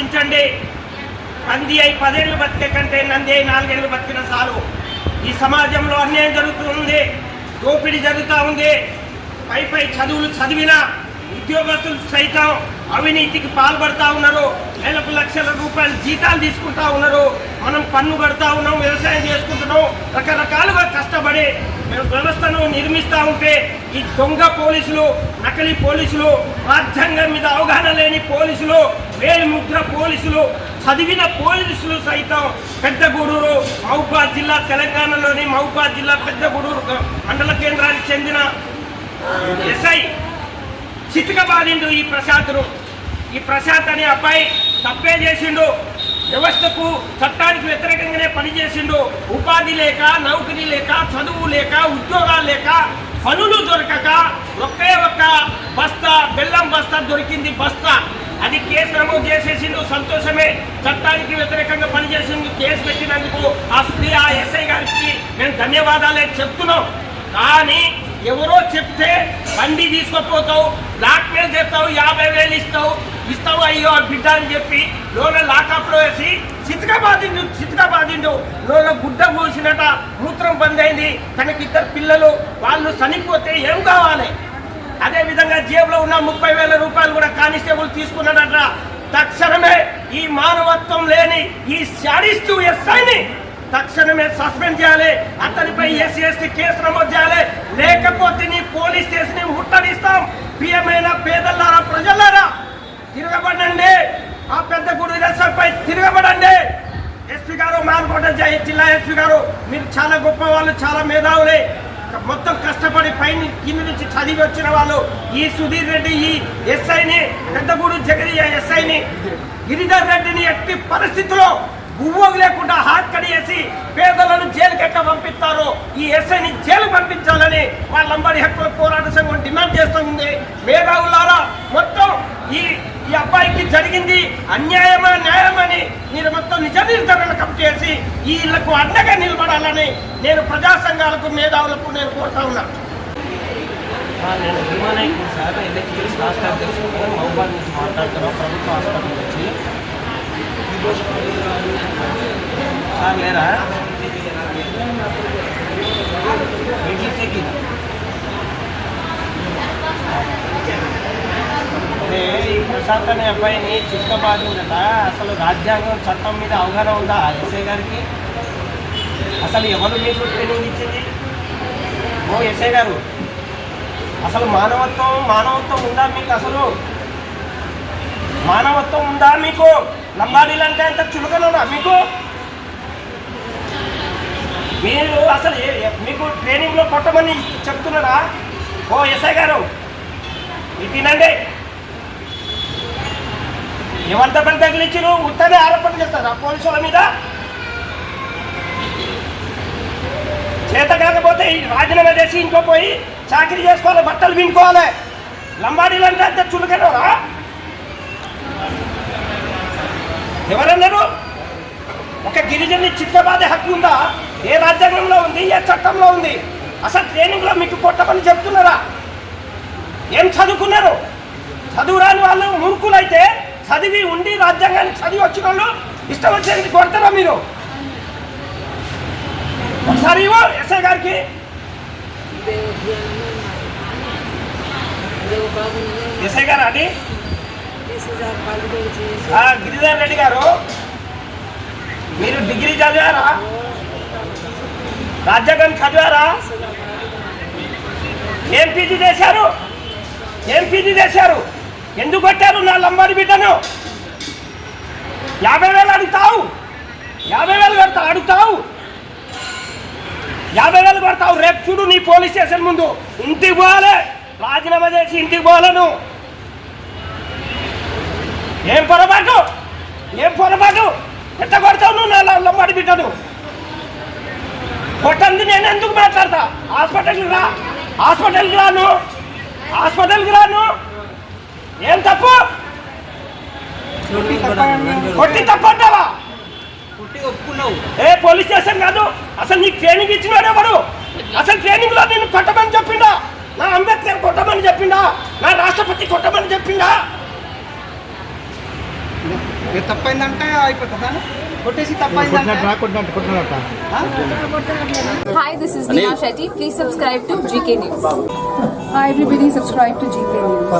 ఆలోచించండి. పంది అయి పదేళ్ళు బతికే కంటే నంది అయి నాలుగేళ్ళు బతికిన చాలు. ఈ సమాజంలో అన్యాయం జరుగుతుంది దోపిడీ జరుగుతూ ఉంది. పై పై చదువులు చదివిన ఉద్యోగస్తులు సైతం అవినీతికి పాల్పడతా ఉన్నారు. నెలకు లక్షల రూపాయలు జీతాలు తీసుకుంటా ఉన్నారు. మనం పన్ను కడతా ఉన్నాం వ్యవసాయం చేసుకుంటున్నాం. రకరకాలుగా కష్టపడి మేము వ్యవస్థను నిర్మిస్తూ ఉంటే ఈ దొంగ పోలీసులు నకిలీ పోలీసులు రాజ్యాంగం మీద అవగాహన లేని పోలీసులు వేలిముద్ర పోలీసులు చదివిన పోలీసులు సైతం పెద్దగూడూరు మహబూబాద్ జిల్లా తెలంగాణలోని మహబూబాద్ జిల్లా పెద్దగూడూరు మండల కేంద్రానికి చెందిన ఎస్ఐ చితకబాదిండు ఈ ప్రశాంత్ను ఈ ప్రశాంత్ అనే అబ్బాయి తప్పే చేసిండు. వ్యవస్థకు చట్టానికి వ్యతిరేకంగానే పనిచేసిండు. ఉపాధి లేక నౌకరీ లేక చదువు లేక ఉద్యోగాలు లేక పనులు దొరకక ఒకే ఒక్క బస్తా బెల్లం బస్తా దొరికింది బస్తా. అది కేసు నమోదు చేసేసిండు సంతోషమే. చట్టానికి వ్యతిరేకంగా పనిచేసింది కేసు పెట్టినందుకు ఆ స్త్రీ ఆ ఎస్ఐ గారికి మేము ధన్యవాదాలే చెప్తున్నాం. కానీ ఎవరో చెప్తే బండి తీసుకుపోతావు బ్లాక్మెయిల్ చేస్తావు యాభై వేలు ఇస్తావు ఇస్తావు అయ్యో ఆ బిడ్డ అని చెప్పి లోన లాకప్లో వేసి చితక బాధిండు చితక బాధిండు లోన గుడ్డ పోసినట మూత్రం బంద్ అయింది తనకి ఇద్దరు పిల్లలు వాళ్ళు చనిపోతే ఏం కావాలి? అదే విధంగా జేబులో ఉన్న ముప్పై వేల రూపాయలు కూడా కానిస్టేబుల్ తీసుకున్నాడట. తక్షణమే ఈ మానవత్వం లేని ఈ శాడిస్టు ఎస్ఐని తక్షణమే సస్పెండ్ చేయాలి. అతనిపై ఎస్సీ ఎస్టీ కేసు నమోదు చేయాలి. లేకపోతే నీ పోలీస్ స్టేషన్ ముట్టడిస్తాం. ప్రియమైన పేదలారా ప్రజలారా తిరగబడండి. ఆ పెద్ద గుడి ఎస్ఐపై తిరగబడండి. ఎస్పీ గారు మానకోట జిల్లా ఎస్పీ గారు మీరు చాలా గొప్ప వాళ్ళు చాలా మేధావులే. మొత్తం కష్టపడి పైన కింద నుంచి చదివి వచ్చిన వాళ్ళు ఈ సుధీర్ రెడ్డి ఈ ఎస్ఐని పెద్దగూడు జగదీయ ఎస్ఐని గిరిధర్ రెడ్డిని ఎట్టి పరిస్థితుల్లో గువ్వోగు లేకుండా హాట్ కడియేసి పేదలను జైలు కట్ట పంపిస్తారు. ఈ ఎస్ఐని జైలు పంపించాలని వాళ్ళంబడి హక్కుల పోరాట సంఘం డిమాండ్ చేస్తుంది మేధావులారా మొత్తం ఈ అబ్బాయికి జరిగింది అన్యాయమా న్యాయమని మీరు మొత్తం నిజ నిర్ధారణ కమిటీ చేసి వీళ్ళకు అండగా నిలబడాలని నేను ప్రజా సంఘాలకు మేధావులకు నేను కోరుతా ఉన్నాను నేను భీమానాయక్ సార్ ఎలక్ట్రికల్స్ రాష్ట్ర అధ్యక్షుడు మహబాద్ నుంచి మాట్లాడుతున్నాం ప్రభుత్వ హాస్పిటల్ నుంచి. సార్ లేరా మీటింగ్ చెక్కి అదే ఈ ప్రశాంత్ అనే అబ్బాయిని చిక్కబాదిందట అసలు రాజ్యాంగం చట్టం మీద అవగాహన ఉందా ఎస్ఐ గారికి? అసలు ఎవరు మీకు ట్రైనింగ్ ఇచ్చింది? ఓ ఎస్ఐ గారు అసలు మానవత్వం మానవత్వం ఉందా మీకు అసలు? మానవత్వం ఉందా మీకు? లంబాడీలు అంటే అంత చులకనున్నా మీకు? మీరు అసలు మీకు ట్రైనింగ్లో కొట్టమని చెప్తున్నారా? ఓ ఎస్ఐ గారు ఇది తినండి. ఎవరి దెబ్బలు తగిలించారు ఉత్తనే ఆరోపణ చేస్తారా. పోలీసుల మీద. చేత కాకపోతే ఈ రాజీనామా చేసి ఇంట్లో పోయి చాకరీ చేసుకోవాలి బట్టలు వినుకోవాలి లంబాడీలు అంటే అంత చులకనరా ఎవరన్నారు? ఒక గిరిజన్ని చిత్తబాదే హక్కు ఉందా? ఏ రాజ్యాంగంలో ఉంది? ఏ చట్టంలో ఉంది? అసలు ట్రైనింగ్లో మీకు కొట్టమని చెప్తున్నారా? ఏం చదువుకున్నారు? చదువు రాని వాళ్ళు మూర్ఖులైతే చదివి ఉండి రాజ్యాంగాన్ని చదివి వచ్చిన వాళ్ళు ఇష్టం వచ్చేది కొడతారా మీరు? ఒకసారి ఎస్ఐ గారికి. ఎస్ఐ గారు అండి? గిరిధర్ రెడ్డి గారు. మీరు డిగ్రీ చదివారా? రాజ్యాంగం చదివారా? ఏం పీజీ చేశారు? ఏం పీజీ చేశారు? ఎందుకు కొట్టారు నా లంబాడి బిడ్డను? యాభై వేలు అడుగుతావు. యాభై వేలు కడతావు అడుగుతావు. యాభై వేలు కొడతావు. రేపు చూడు నీ పోలీస్ స్టేషన్ ముందు. ఇంటికి పోవాలి. రాజీనామా చేసి ఇంటికి పోవాలను. ఏం పొరపాటు? ఏం పొరపాటు? ఎంత కొడతావు నువ్వు నా లంబాడి బిడ్డను? కొట్టంది నేను ఎందుకు మాట్లాడతా? హాస్పిటల్కి రా. హాస్పిటల్కి రాను. హాస్పిటల్కి రాను ఏం తప్పు కొట్టి తప్పంటావా ఏ పోలీస్ స్టేషన్ కాదు. అసలు నీకు ట్రైనింగ్ ఇచ్చినాడు ఎవడు? అసలు ట్రైనింగ్లో నేను కొట్టమని చెప్పిండా? నా అంబేద్కర్ కొట్టమని చెప్పిండా? నా రాష్ట్రపతి కొట్టమని చెప్పిండా? తప్పైందంటే అయిపోతుందా? Hi, this is Neha Shetty. Please subscribe to GK News. Hi everybody, subscribe to GK News.